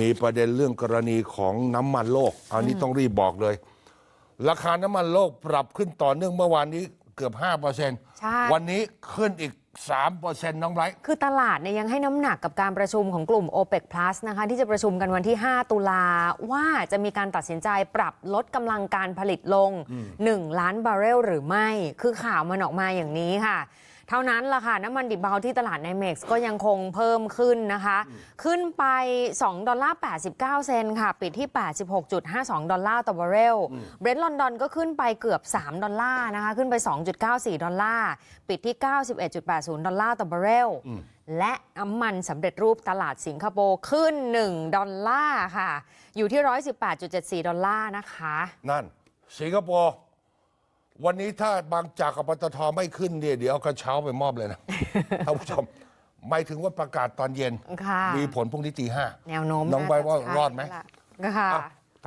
มีประเด็นเรื่องกรณีของน้ำมันโลก อันนี้ต้องรีบบอกเลย ราคาน้ำมันโลกปรับขึ้นต่อเนื่องเมื่อวานนี้เกือบ5%ใช่วันนี้ขึ้นอีก 3%น้องไบรท์ คือตลาดเนี่ยยังให้น้ำหนักกับการประชุมของกลุ่ม OPEC Plus นะคะ ที่จะประชุมกันวันที่ 5 ตุลาว่าจะมีการตัดสินใจปรับลดกำลังการผลิตลง 1 ล้านบาร์เรลหรือไม่ คือข่าวมันออกมาอย่างนี้ค่ะ เท่านั้นล่ะค่ะ น้ำมันดิบเบาที่ตลาดในเม็กซ์ก็ยังคงเพิ่มขึ้นนะคะ ขึ้นไป 2 ดอลลาร์ 89 เซนต์ค่ะ ปิดที่ 86.52 ดอลลาร์ต่อบาร์เรลเบรนท์ลอนดอนก็ขึ้นไปเกือบ 3 ดอลลาร์นะคะ ขึ้นไป 2.94 ดอลลาร์ ปิดที่ 91.80 ดอลลาร์ต่อบาร์เรลและน้ำมันสำเร็จรูปตลาดสิงคโปร์ขึ้น 1 ดอลลาร์ค่ะ อยู่ที่ 118.74 ดอลลาร์นะคะ นั่นสิงคโปร์ วันนี้ถ้าบางจากกับปตทไม่ขึ้นเนี่ยเดี๋ยวเอากระเช้าไปมอบเลยนะท่านผู้ชมหมายถึงว่าประกาศตอนเย็น ค่ะมีผลพรุ่งนี้ตีห้าแนวโน้มน้องใบว่าจะใช่รอดไหมแล้วล่ะค่ะ อะ